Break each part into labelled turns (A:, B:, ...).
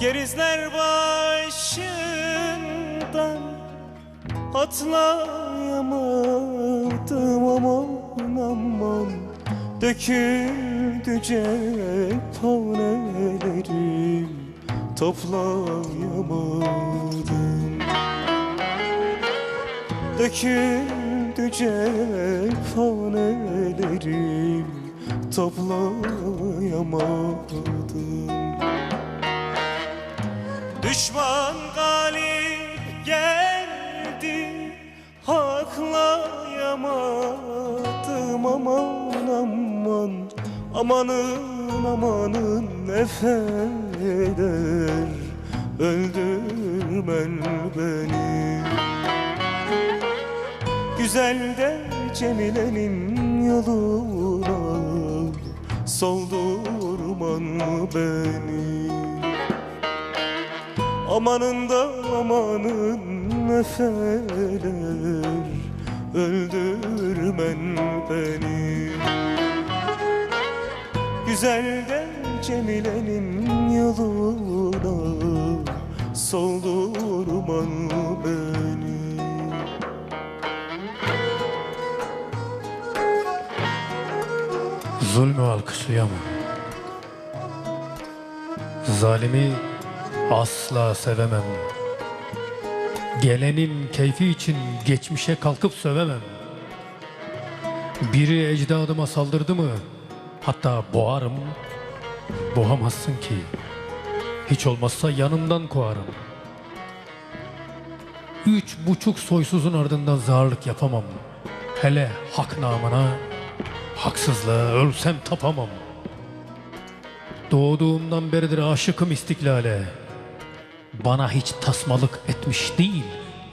A: Denizler başından Atlayamadım aman aman. Döküldü cephanelerim Toplayamadım. Döküldü cephanelerim Toplayamadım Düşman galip geldi Haklayamadım aman aman Amanın amanın efeler Öldürmen beni. Güzel de Cemile'nin yoluna Soldurman beni Amanın da amanın efeler Öldürmen beni Güzel de Cemile'nin yoluna Soldurman beni
B: Zulmü alkışlayamam. Zalimi asla sevemem. Gelenin keyfi için geçmişe kalkıp sövemem. Biri ecdadıma saldırdı mı hatta boğarım. Boğamazsın ki. Hiç olmazsa yanımdan kovarım. Üç buçuk soysuzun ardından zarlık yapamam. Hele hak namına Haksızlığa ölsem tapamam. Doğduğumdan beridir aşıkım istiklale. Bana hiç tasmalık etmiş değil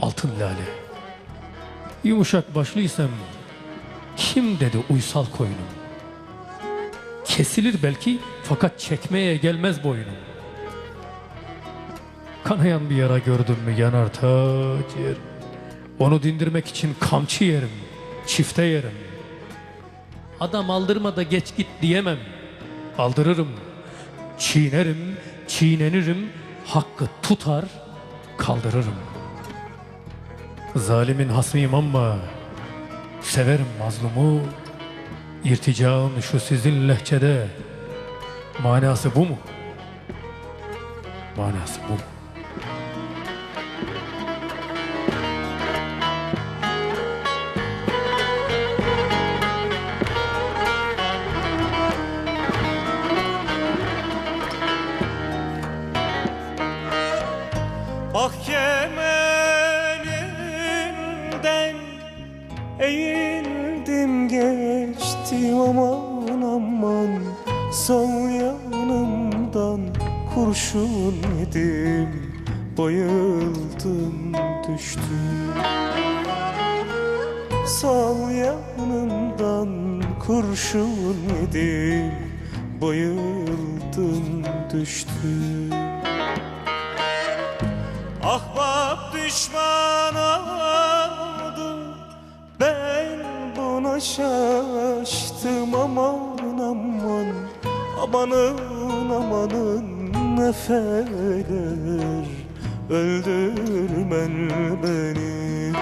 B: altın lale. Yumuşak başlıysam kim dedi uysal koyunum? Kesilir belki fakat çekmeye gelmez boynum. Kanayan bir yara gördüm mü yanar ta ciğerim. Onu dindirmek için kamçı yerim, çifte yerim. Adam aldırma da geç git diyemem. Aldırırım. Çiğnerim, çiğnenirim. Hakkı tutar, kaldırırım. Zalimin hasmıyım ama severim mazlumu. İrticaın şu sizin lehçede. Manası bu mu? Manası bu mu?
A: Geçtim aman aman. Sol yanımdan kurşun yedim. Bayıldım düştüm. Sol yanımdan kurşun yedim. Bayıldım düştüm. Ahbap düşman şaştım aman aman Amanın amanın efeler Öldürmen beni.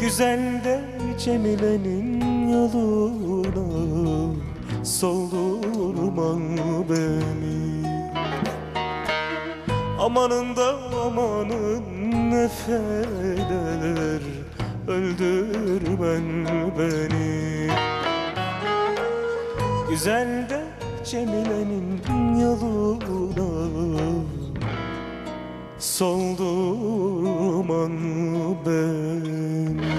A: Güzel de Cemile'nin yoluna Soldurman beni. Amanın da amanın efeler Öldürmen beni. Güzel de Cemile'nin yoluna Soldurman beni